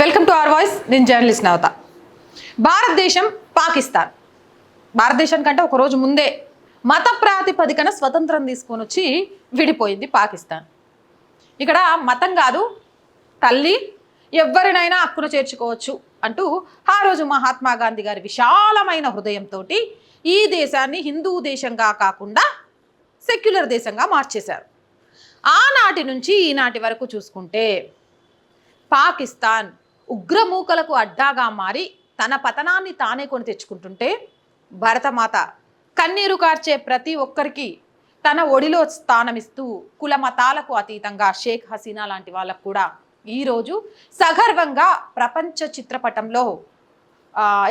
Welcome to our voice నేను journalist నవత. భారతదేశం పాకిస్తాన్. భారతదేశం కంటే ఒక రోజు ముందే మత ప్రాతిపదికన స్వతంత్రం తీసుకొని వచ్చి విడిపోయింది పాకిస్తాన్. ఇక్కడ మతం కాదు తల్లి ఎవరినైనా హక్కును చేర్చుకోవచ్చు అంటూ ఆ రోజు మహాత్మా గాంధీ గారి విశాలమైన హృదయంతో ఈ దేశాన్ని హిందూ దేశంగా కాకుండా సెక్యులర్ దేశంగా మార్చేశారు. ఆనాటి నుంచి ఈనాటి వరకు చూసుకుంటే పాకిస్తాన్ ఉగ్రమూకలకు అడ్డాగా మారి తన పతనాన్ని తానే కొని తెచ్చుకుంటుంటే భరతమాత కన్నీరు కార్చే ప్రతి ఒక్కరికి తన ఒడిలో స్థానమిస్తూ కుల మతాలకు అతీతంగా షేక్ హసీనా లాంటి వాళ్ళకు కూడా ఈరోజు సగర్వంగా ప్రపంచ చిత్రపటంలో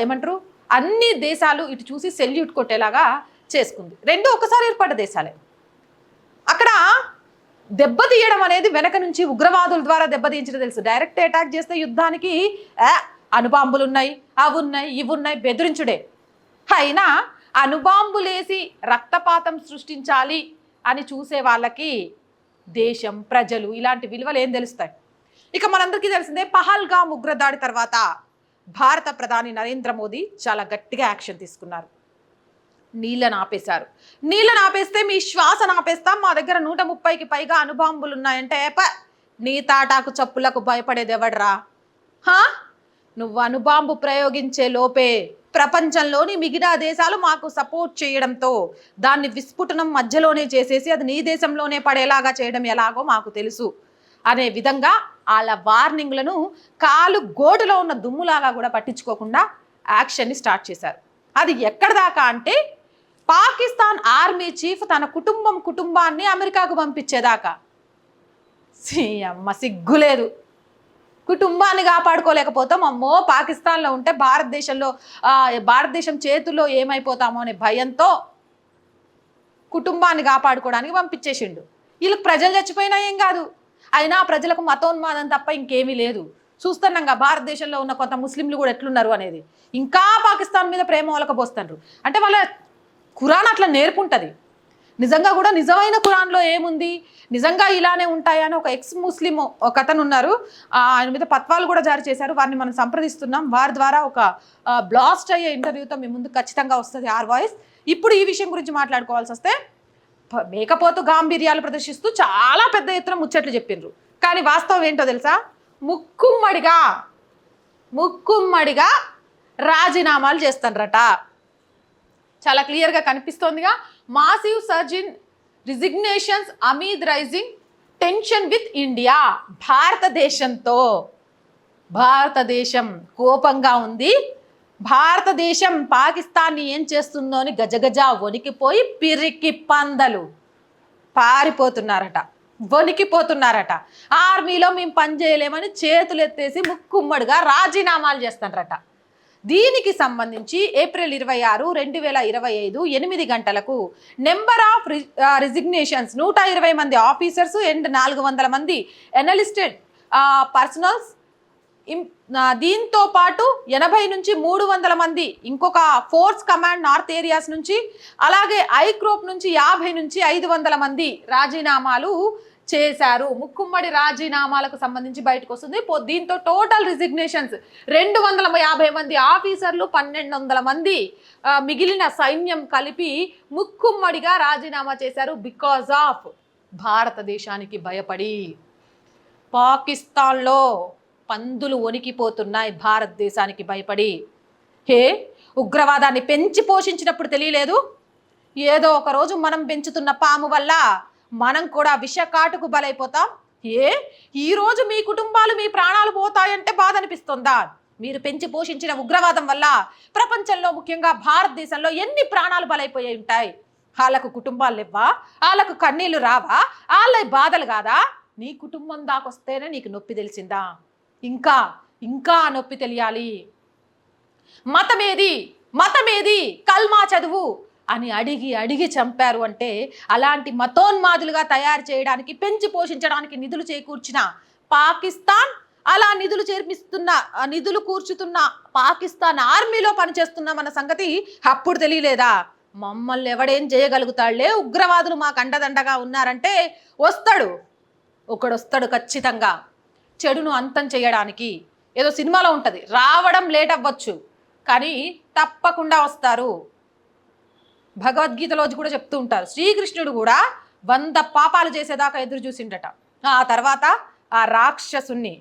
ఏమంటారు? అన్ని దేశాలు ఇటు చూసి సెల్యూట్ కొట్టేలాగా చేసుకుంది. రెండు ఒకసారి ఏర్పడ్డ దేశాలే. దెబ్బతీయడం అనేది వెనక నుంచి ఉగ్రవాదుల ద్వారా దెబ్బతీయించడం తెలుసు. డైరెక్ట్ అటాక్ చేస్తే యుద్ధానికి అనుబాంబులు అణుబాంబులు ఉన్నాయి అవి ఉన్నాయి ఇవి ఉన్నాయి బెదిరించుడే. అయినా అణుబాంబులేసి రక్తపాతం సృష్టించాలి అని చూసే వాళ్ళకి దేశం ప్రజలు ఇలాంటి విలువలు ఏం తెలుస్తాయి? ఇక మనందరికీ తెలిసిందే పహల్గామ్ ఉగ్రదాడి తర్వాత భారత ప్రధాని నరేంద్ర మోదీ చాలా గట్టిగా యాక్షన్ తీసుకున్నారు. నీళ్ళని ఆపేశారు. నీళ్ళని ఆపేస్తే మీ శ్వాస ఆపేస్తాం. మా దగ్గర నూట ముప్పైకి పైగా అనుబాంబులు ఉన్నాయంటే ప నీ తాటాకు చప్పులకు భయపడేది ఎవడ్రా? హా? నువ్వు అనుబాంబు ప్రయోగించే లోపే ప్రపంచంలోని మిగతా దేశాలు మాకు సపోర్ట్ చేయడంతో దాన్ని విస్ఫుటనం మధ్యలోనే చేసేసి అది నీ దేశంలోనే పడేలాగా చేయడం ఎలాగో మాకు తెలుసు. అనే విధంగా వాళ్ళ వార్నింగ్లను కాలు గోటులో ఉన్న దుమ్ములాగా కూడా పట్టించుకోకుండా యాక్షన్ని స్టార్ట్ చేశారు. అది ఎక్కడ దాకా అంటే పాకిస్తాన్ ఆర్మీ చీఫ్ తన కుటుంబం కుటుంబాన్ని అమెరికాకు పంపించేదాకా. సి అమ్మ సిగ్గులేదు కుటుంబాన్ని కాపాడుకోలేకపోతాం. అమ్మో పాకిస్తాన్లో ఉంటే భారతదేశంలో భారతదేశం చేతుల్లో ఏమైపోతామో అనే భయంతో కుటుంబాన్ని కాపాడుకోవడానికి పంపించేసిండు. వీళ్ళకి ప్రజలు చచ్చిపోయినా ఏం కాదు. అయినా ప్రజలకు మతోన్మాదం తప్ప ఇంకేమీ లేదు. చూస్తున్నాంగా భారతదేశంలో ఉన్న కొంత ముస్లింలు కూడా ఎట్లున్నారు అనేది. ఇంకా పాకిస్తాన్ మీద ప్రేమ వాళ్ళకి పోస్తున్నారు అంటే వాళ్ళ ఖురాన్ అట్లా నేర్పుంటుంది. నిజంగా కూడా నిజమైన ఖురాన్లో ఏముంది? నిజంగా ఇలానే ఉంటాయా అని ఒక ఎక్స్ ముస్లిం ఒక అతను ఉన్నారు. ఆయన మీద పత్వాలు కూడా జారీ చేశారు. వారిని మనం సంప్రదిస్తున్నాం. వారి ద్వారా ఒక బ్లాస్ట్ అయ్యే ఇంటర్వ్యూతో మీ ముందు ఖచ్చితంగా వస్తుంది ఆర్ వాయిస్ ఇప్పుడు ఈ విషయం గురించి మాట్లాడుకోవాల్సి వస్తే మేకపోతు గాంభీర్యాలు ప్రదర్శిస్తూ చాలా పెద్ద ఎత్తున ముచ్చట్లు చెప్పిండ్రు కానీ వాస్తవం ఏంటో తెలుసా? ముక్కుమ్మడిగా ముక్కుమ్మడిగా రాజీనామాలు చేస్తానరట. చాలా క్లియర్గా కనిపిస్తోందిగా. Massive surge in resignations amid rising tension with India భారతదేశంతో భారతదేశం కోపంగా ఉంది. భారతదేశం పాకిస్తాన్ని ఏం చేస్తుందో అని గజగజ వణికిపోయి పిరికి పందలు పారిపోతున్నారట. వణికిపోతున్నారట. ఆర్మీలో మేము పని చేయలేమని చేతులు ఎత్తేసి ముక్కుమ్మడిగా రాజీనామాలు చేస్తారట దీనికి సంబంధించి ఏప్రిల్ ఇరవై ఆరు రెండు వేల ఇరవై ఐదు ఎనిమిది గంటలకు నెంబర్ ఆఫ్ రిజిగ్నేషన్స్ నూట ఇరవై మంది ఆఫీసర్స్ అండ్ నాలుగు వందల మంది ఎనలిస్టెడ్ పర్సనల్స్ దీంతో పాటు ఎనభై నుంచి మూడు వందల మంది ఇంకొక ఫోర్స్ కమాండ్ నార్త్ ఏరియాస్ నుంచి అలాగే ఐక్రోప్ నుంచి యాభై నుంచి ఐదు వందల మంది రాజీనామాలు చేశారు. ముక్కుమ్మడి రాజీనామాలకు సంబంధించి బయటకు వస్తుంది. పో- దీంతో టోటల్ రిజిగ్నేషన్స్ రెండు వందల యాభై మంది ఆఫీసర్లు పన్నెండు వందల మంది మిగిలిన సైన్యం కలిపి ముక్కుమ్మడిగా రాజీనామా చేశారు బికాజ్ ఆఫ్ భారతదేశానికి భయపడి. పాకిస్తాన్లో పందులు వణికిపోతున్నాయి. భారతదేశానికి భయపడి. హే ఉగ్రవాదాన్ని పెంచి పోషించినప్పుడు తెలియలేదు? ఏదో ఒక రోజు మనం పెంచుతున్న పాము వల్ల మనం కూడా విషకాటుకు బలైపోతాం. ఏ? ఈ రోజు మీ కుటుంబాలు మీ ప్రాణాలు పోతాయంటే బాధ అనిపిస్తుందా మీరు పెంచి పోషించిన ఉగ్రవాదం వల్ల ప్రపంచంలో ముఖ్యంగా భారతదేశంలో ఎన్ని ప్రాణాలు బలైపోయి ఉంటాయి? వాళ్ళకు కుటుంబాలు లేవా వాళ్ళకు కన్నీళ్ళు రావా? వాళ్ళ బాధలు కాదా? నీ కుటుంబం దాకొస్తేనే నీకు నొప్పి తెలిసిందా? ఇంకా ఇంకా నొప్పి తెలియాలి. మతమేది? మతమేది? కల్మా చదువు. అని అడిగి అడిగి చంపారు అంటే అలాంటి మతోన్మాదులుగా తయారు చేయడానికి పెంచి పోషించడానికి నిధులు చేకూర్చిన పాకిస్తాన్ అలా నిధులు చేర్పిస్తున్న నిధులు కూర్చుతున్న పాకిస్తాన్ ఆర్మీలో పనిచేస్తున్న మన సంగతి అప్పుడు తెలియలేదా? మమ్మల్ని ఎవడేం చేయగలుగుతాడులే ఉగ్రవాదులు మాకు అండదండగా ఉన్నారంటే వస్తాడు. ఒకడు వస్తాడు ఖచ్చితంగా. చెడును అంతం చేయడానికి. ఏదో సినిమాలో ఉంటుంది. రావడం లేట్ అవ్వచ్చు. కానీ తప్పకుండా వస్తారు. భగవద్గీతలో కూడా చెప్తూ ఉంటారు. శ్రీకృష్ణుడు కూడా వంద పాపాలు చేసేదాకా ఎదురు చూసిండట. ఆ తర్వాత ఆ రాక్షసుని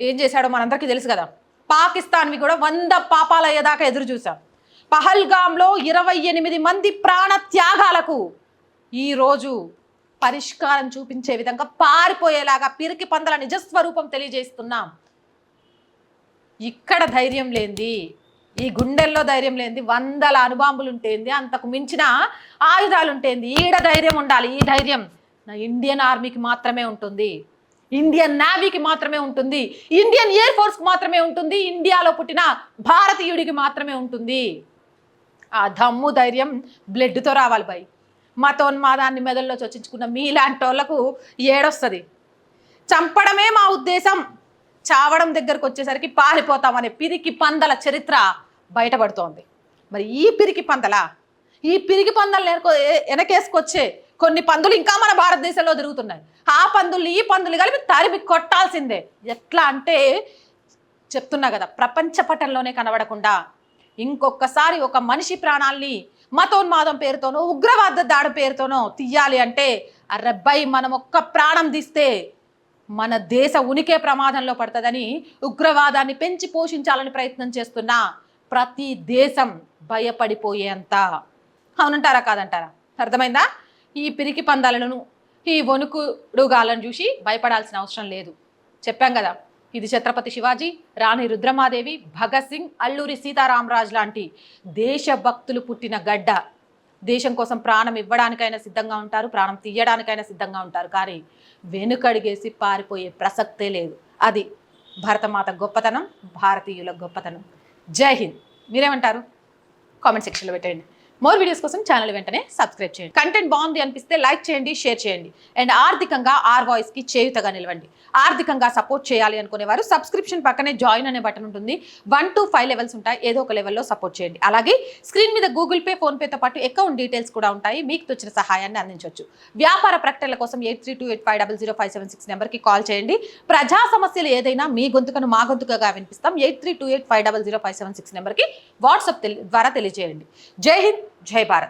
ఏం చేశాడో మనందరికీ తెలుసు కదా. పాకిస్తాన్వి కూడా వంద పాపాలు అయ్యేదాకా ఎదురు చూసాం పహల్గామ్లో ఇరవై ఎనిమిది మంది ప్రాణ త్యాగాలకు ఈరోజు పరిష్కారం చూపించే విధంగా పారిపోయేలాగా పిరికి పందల నిజస్వరూపం తెలియజేస్తున్నాం. ఇక్కడ ధైర్యం లేనిది ఈ గుండెల్లో ధైర్యం లేనిది వందల అనుబాంబులు ఉంటేంది అంతకు మించిన ఆయుధాలు ఉంటేంది ఈడ ధైర్యం ఉండాలి ఈ ధైర్యం నా ఇండియన్ ఆర్మీకి మాత్రమే ఉంటుంది ఇండియన్ నేవీకి మాత్రమే ఉంటుంది ఇండియన్ ఎయిర్ ఫోర్స్కి మాత్రమే ఉంటుంది ఇండియాలో పుట్టిన భారతీయుడికి మాత్రమే ఉంటుంది. ఆ దమ్ము ధైర్యం బ్లడ్తో రావాలి బాయ్ మతోన్మాదాన్ని మెదడులో చొచ్చించుకున్న మీలాంటి వాళ్ళకు ఏడొస్తుంది. చంపడమే మా ఉద్దేశం. చావడం దగ్గరకు వచ్చేసరికి పారిపోతామనే పిరికి పందల చరిత్ర బయటపడుతోంది. మరి ఈ పిరికి పందల? ఈ పిరికి పందలు నేర్కో వెనకేసుకొచ్చే కొన్ని పందులు ఇంకా మన భారతదేశంలో తిరుగుతున్నాయి. ఆ పందులు ఈ పందులు కలిపి తరిమి కొట్టాల్సిందే. ఎట్లా అంటే చెప్తున్నా కదా ప్రపంచ పటంలోనే కనబడకుండా ఇంకొకసారి ఒక మనిషి ప్రాణాల్ని మతోన్మాదం పేరుతోనో ఉగ్రవాద దాడి పేరుతోనో తీయాలి అంటే అరెబ్బాయి మనం ఒక్క ప్రాణం తీస్తే మన దేశ ఉనికే ప్రమాదంలో పడుతుందని ఉగ్రవాదాన్ని పెంచి పోషించాలని ప్రయత్నం చేస్తున్నా ప్రతి దేశం భయపడిపోయేంత. అవునంటారా కాదంటారా? అర్థమైందా? ఈ పిరికి పందాలను ఈ వణుకుడుగాలను చూసి భయపడాల్సిన అవసరం లేదు. చెప్పాం కదా ఇది ఛత్రపతి శివాజీ రాణి రుద్రమాదేవి భగత్ సింగ్ అల్లూరి సీతారామరాజు లాంటి దేశభక్తులు పుట్టిన గడ్డ. దేశం కోసం ప్రాణం ఇవ్వడానికైనా సిద్ధంగా ఉంటారు ప్రాణం తీయడానికైనా సిద్ధంగా ఉంటారు కానీ వెనుకడిగేసి పారిపోయే ప్రసక్తే లేదు. అది భరతమాత గొప్పతనం భారతీయుల గొప్పతనం. జై హింద్. మీరేమంటారు? కామెంట్ సెక్షన్లో పెట్టండి మోర్ వీడియోస్ కోసం ఛానల్ వెంటనే సబ్స్క్రైబ్ చేయండి. కంటెంట్ బాగుంది అనిపిస్తే లైక్ చేయండి షేర్ చేయండి. అండ్ ఆర్థికంగా ఆర్ వాయిస్కి చేయుతగా నిలవండి. ఆర్థికంగా సపోర్ట్ చేయాలి అనుకునే వారు సబ్స్క్రిప్షన్ పక్కనే జాయిన్ అనే బటన్ ఉంటుంది. వన్ టు ఫైవ్ లెవెల్స్ ఉంటాయి. ఏదో ఒక లెవెల్లో సపోర్ట్ చేయండి. అలాగే స్క్రీన్ మీద గూగుల్ పే ఫోన్పేతో పాటు అకౌంట్ డీటెయిల్స్ కూడా ఉంటాయి. మీకు తోచిన సహాయాన్ని అందించవచ్చు. వ్యాపార ప్రకటనల కోసం eight three two eight five double zero five seven six నెంబర్కి కాల్ చేయండి. ప్రజా సమస్యలు ఏదైనా మీ గొంతుకను మా గొంతుకగా వినిపిస్తాం. Eight three two eight five double zero five seven six నెంబర్కి వాట్సాప్ తెలి- ద్వారా తెలియజేయండి. జై హింద్! జై భారత్